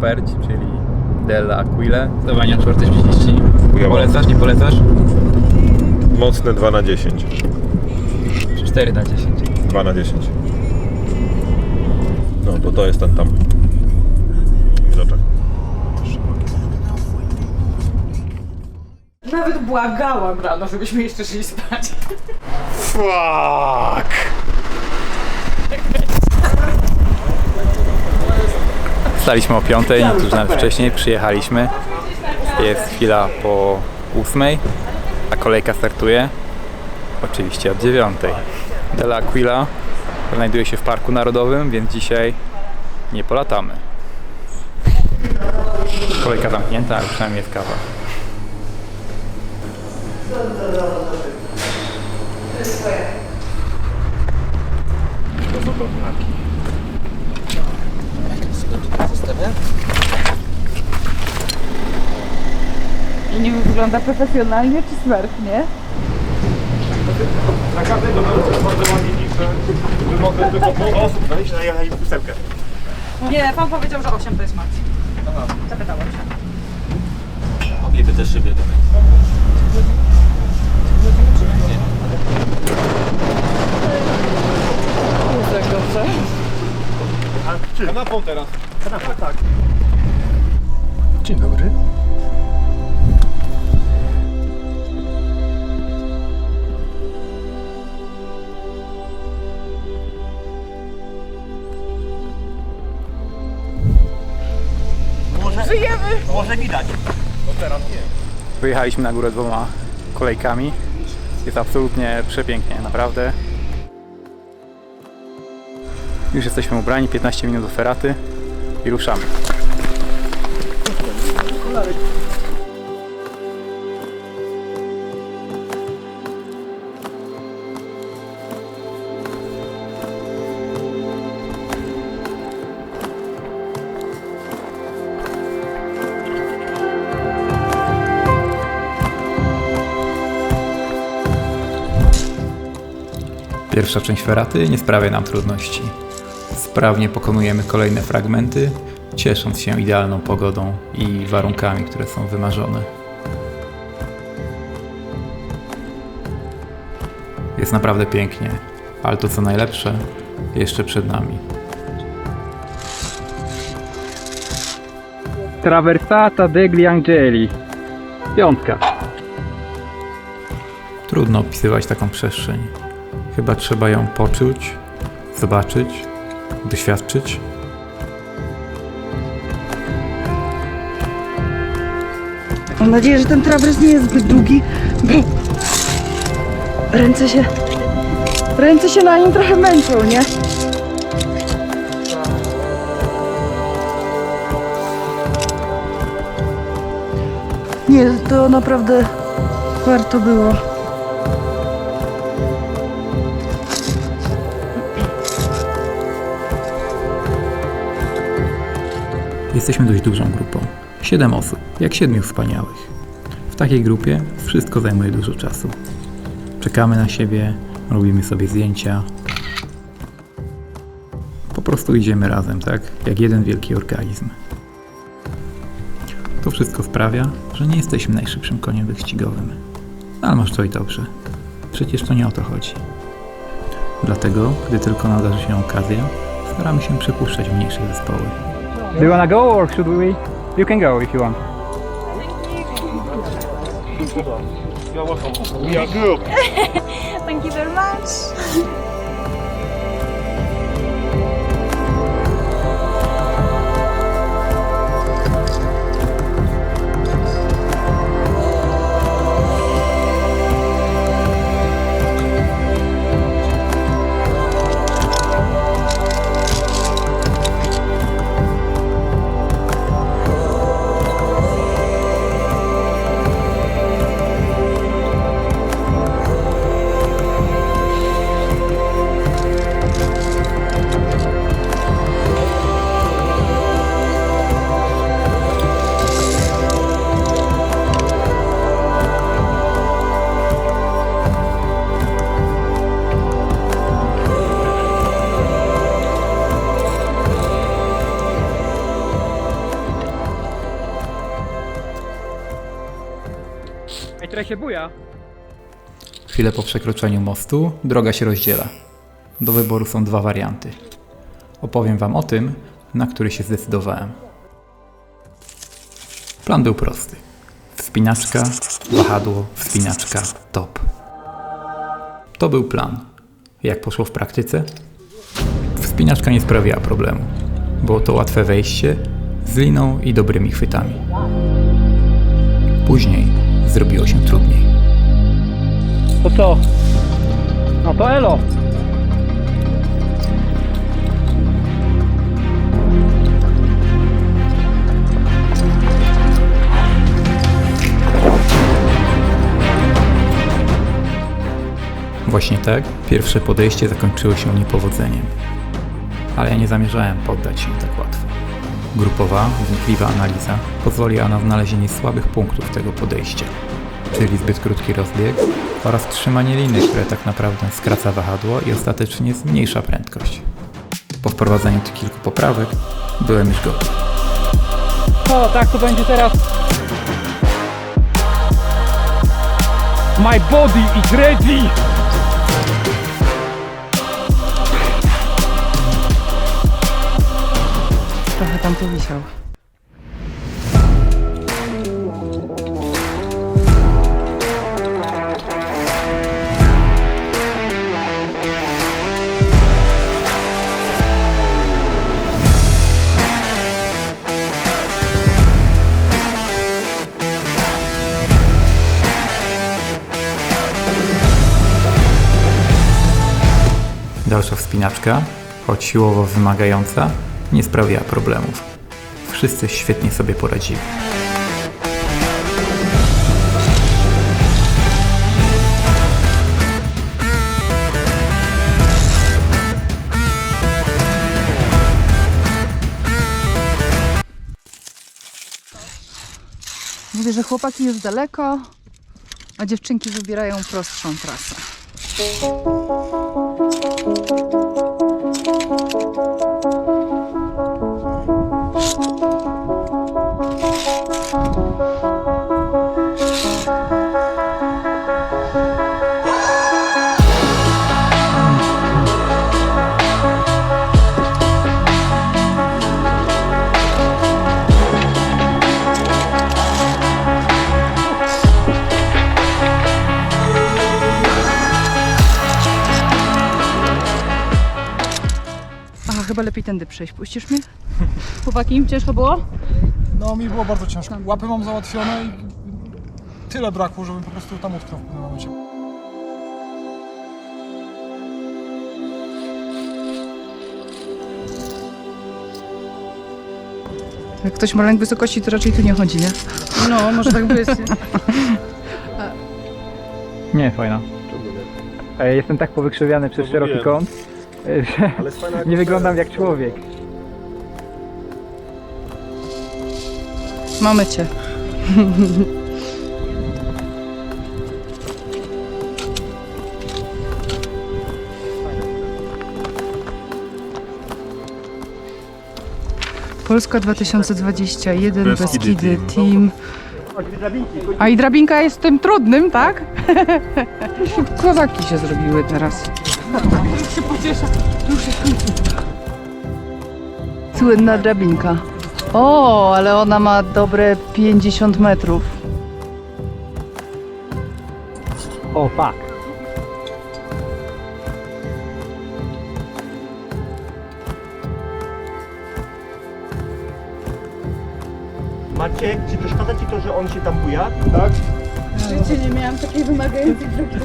Perć, czyli Della Aquile. Zdawanie czwarte 30. Chujowo. Polecasz, nie polecasz? Mocne 2 na 10. 4 na 10. 2 na 10. No, to to jest ten tam. Widoczek. Nawet błagałam rano, żebyśmy jeszcze szli spać. Fuck! Staliśmy o 5, niektórzy nawet wcześniej, przyjechaliśmy. Jest chwila po 8, a kolejka startuje oczywiście od 9. Della Aquila znajduje się w Parku Narodowym, więc dzisiaj nie polatamy. Kolejka zamknięta, ale przynajmniej jest kawa. I nie wiem, wygląda profesjonalnie czy smerfnie? Na każdego bardzo ładnie niższe. Mogę tylko pół osób wejść, a ja im ósemkę. Nie, pan powiedział, że 8 to jest max. Zapytałam się. Mogliby te szyby dodać. Kanapą teraz. Kanapą, tak. Dzień dobry. Może, Żyjemy! Może widać. Wyjechaliśmy na górę dwoma kolejkami. Jest absolutnie przepięknie, naprawdę. Już jesteśmy ubrani, 15 minut do feraty i ruszamy. Pierwsza część feraty nie sprawia nam trudności. Sprawnie pokonujemy kolejne fragmenty, ciesząc się idealną pogodą i warunkami, które są wymarzone. Jest naprawdę pięknie, ale to co najlepsze jeszcze przed nami. Traversata degli Angeli. Piątka. Trudno opisywać taką przestrzeń. Chyba trzeba ją poczuć, zobaczyć, doświadczyć. Mam nadzieję, że ten trawers nie jest zbyt długi, bo ręce się, ręce się na nim trochę męczą, nie? Nie, to naprawdę warto było. Jesteśmy dość dużą grupą. Siedem osób, jak siedmiu wspaniałych. W takiej grupie wszystko zajmuje dużo czasu. Czekamy na siebie, robimy sobie zdjęcia. Po prostu idziemy razem, tak? Jak jeden wielki organizm. To wszystko sprawia, że nie jesteśmy najszybszym koniem wyścigowym. Ale masz to i dobrze. Przecież to nie o to chodzi. Dlatego, gdy tylko nadarzy się okazja, staramy się przepuszczać mniejsze zespoły. Do you wanna go or should we? You can go if you want. You're welcome. We are good. Thank you very much. Się buja. Chwilę po przekroczeniu mostu droga się rozdziela. Do wyboru są dwa warianty. Opowiem Wam o tym, na który się zdecydowałem. Plan był prosty. Wspinaczka, wahadło, wspinaczka, top. To był plan. Jak poszło w praktyce? Wspinaczka nie sprawiała problemu. Było to łatwe wejście z liną i dobrymi chwytami. Później zrobiło się trudniej. To co? No to elo. Właśnie tak, pierwsze podejście zakończyło się niepowodzeniem. Ale ja nie zamierzałem poddać się tak łatwo. Grupowa, wnikliwa analiza pozwoliła na znalezienie słabych punktów tego podejścia, czyli zbyt krótki rozbieg oraz trzymanie liny, które tak naprawdę skraca wahadło i ostatecznie zmniejsza prędkość. Po wprowadzeniu tych kilku poprawek byłem już gotów. O, tak to będzie teraz. My body is ready! Trochę tam powisiał. Dalsza wspinaczka, choć siłowo wymagająca, nie sprawiała problemów. Wszyscy świetnie sobie poradzili. Mówię, że chłopaki już daleko, a dziewczynki wybierają prostszą trasę. Chyba lepiej tędy przejść. Puścisz mnie? Chłopaki, ciężko było? No mi było bardzo ciężko. Łapy mam załatwione i tyle brakło, żebym po prostu tam utknął w pewnym momencie. Jak ktoś ma lęk wysokości, to raczej tu nie chodzi, nie? No, może tak być. Nie, fajna. Jestem tak powykrzywiany przez szeroki kąt, że Ale jest fajna nie wyglądam jak człowiek. Mamy cię. Polska 2021, Beskidy Beskidy Team. Team. A i drabinka jest tym trudnym, tak? Kozaki się zrobiły teraz. Słynna drabinka. O, ale ona ma dobre 50 metrów. O, fuck. Maciek, czy przeszkadza ci to, że on się tam buja? Tak? Życie nie miałam takiej wymagającej drogi.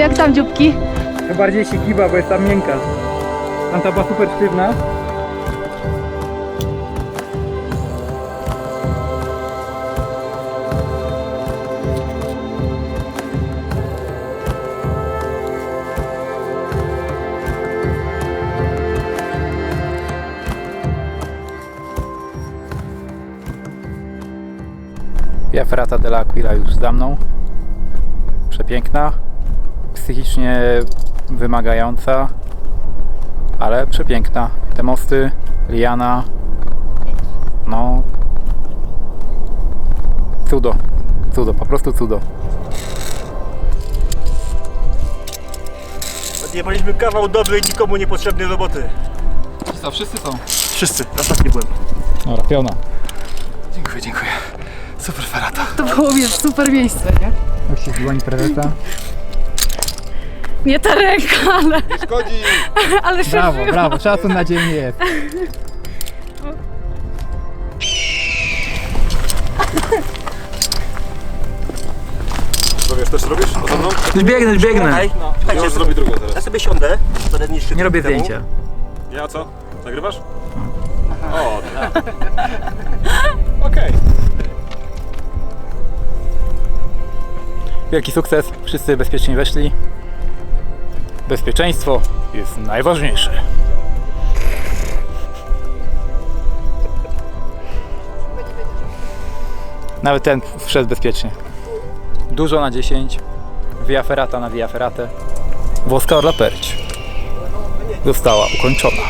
Jak tam dzióbki? Bardziej się kiwa, bo jest tam miękka. Tamta była super sztywna. Via Ferrata dell'Aquila już za mną. Przepiękna, psychicznie wymagająca, ale przepiękna. Te mosty, Liana, no cudo, cudo, po prostu cudo. Odjebaliśmy kawał dobrej, nikomu niepotrzebnej roboty. Co, wszyscy są? Wszyscy, ostatni byłem. Dobra, piona. Dziękuję, dziękuję. Super ferata. To było, wiesz, super miejsce, nie? Jak się dłoń prezesa? Nie ta ręka, ale... Szkodzi! ale się Brawo, żyło. brawo, szacun na dzień jest. Co wiesz, też robisz? O mną? Biegnę, biegnę. Hej, Ja słuchajcie, już zrobię drugą ja teraz. sobie siądę, będę niższy Nie robię temu. zdjęcia. Ja co? Nagrywasz? O, tak. Okej. Wielki sukces, wszyscy bezpiecznie weszli. Bezpieczeństwo jest najważniejsze. Nawet ten wszedł bezpiecznie. Dużo na 10. Via Ferrata na Via Ferratę. Włoska Orla Perć została ukończona.